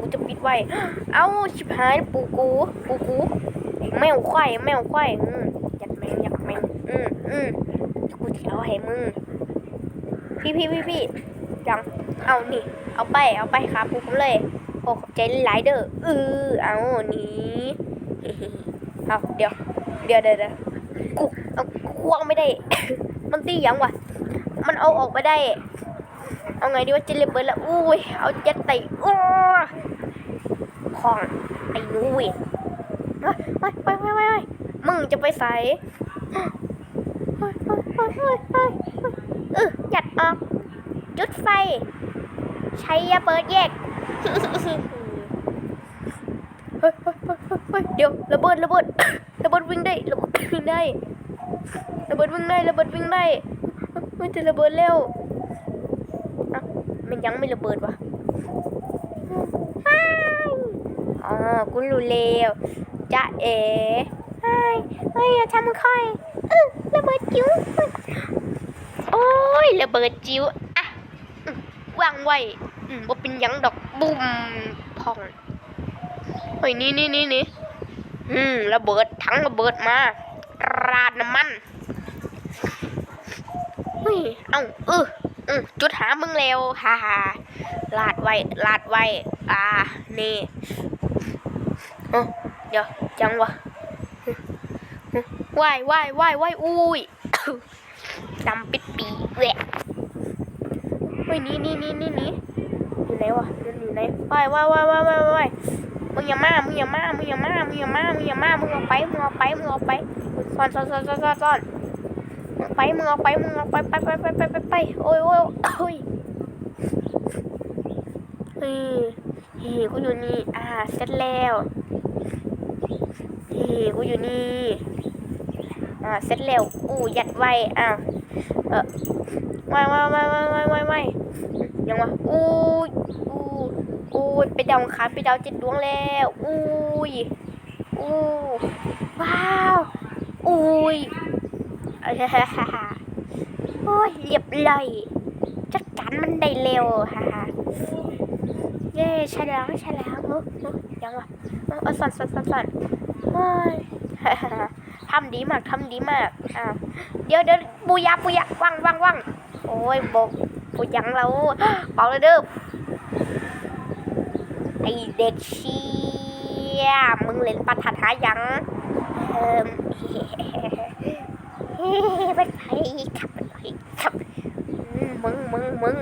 กูจะปิดไว้ เอ้าชิบหายปูกูปูกูแมวควายแมวควายอืมยัดแมงยัดแมงอืมอืมกูจะเอาให้มึงพี่พี่พี่พี่จังเอานี่ เอาไปเอาไปครับปูผมเลยโอ้ขอบใจหลายเด้อเออเอานี่เอาเดี๋ยวเดี๋ยวเดี๋ยวเดี๋ยวกูเอาควงไม่ได้ มันตียังวะมันเอาออกไม่ได้ เอาไงดีว่าจะเรียบเบิร์แล้วอุ้ยเอาเจ็ดไต่โอ้ของไอ้นูเวยไปไปไปไปมึงจะไปใส่เออจัดออก จุดไฟ ใช้ยาเปิดแยกเดี๋ยวระเบิดระเบิดระเบิดวิ่งได้ระเบิดวิ่งได้ระเบิดวิ่งได้ระเบิดวิ่งได้มันจะระเบิดเร็ว มันยังไม่ระเบิดวะอ๋อกูรู้แล้วจ้าเอ๋เฮ้เฮ้ยทำค่อยเออระเบิดจิ๋วโอ้ยระเบิดจิ๋วอะวางไว้อืมว่เป็นยังดอกบุ้มพองเฮ้ยนี่นี่นี่นี่อืมระเบิดทั้งระเบิดมาราดน้ำมันเฮ้ยเอ้าเออ อืจุดหามึงเร็วฮ่าฮ่าลาดไว้ลาดไว้อ่านี่เอ้าเดี๋ยวจังวะว่ายว่ายว่ายว่ายอุ้ยดำปิดปีแหวะเฮ้ยนี่นี่นี่นี่นี่อยู่ไหนวะมันอยู่ไหนว่ายว่ายว่ายว่ายว่ายว่ายมึงอย่ามามึงอย่ามามึงอย่ามามึงอย่ามามึงอย่ามามึงเอาไปมึงเอาไปมึงเอาไปซ่อนซ่อนซ่อนซ่อนซ่อน ไปมึงเอาไปมึงเอาไปไปไปไปไปไปไปโอ้ยโอ้ยโอ้ยเฮ้ยเฮ้ยกูอยู่นี่ อ่า เสร็จแล้วเฮ้ยกูอยู่นี่ อ่า เสร็จแล้วอู้ยัดไว้อ้าวเออไว้ไว้ไว้ไว้ไว้ไว้ไว้ยังวะอู้ยอู้อู้ยไปดาวอังคาไปดาวจ็ดดวงแล้วอู้ยอู้ว้าวอู้ย โอ้ยเรียบร้อยจัดการมันได้เร็วฮ่าฮ่าเย้ใช่แล้วใช่แล้วเฮ้ยังวะเอาเอสั่นสั่นสั่นสั่นโอ้ยทำดีมากทำดีมากอ่าเดี๋ยวเดี๋ยวปูยาปูยาว่างว่างว่างโอ้ยบกปูยังเราเป่าเลยเด้อไอเด็กเชี่ยมึงเล่นประทัดหายังเอ่ มเฮ้เป็นไปขับเป็นไผขับมึงมึงมึง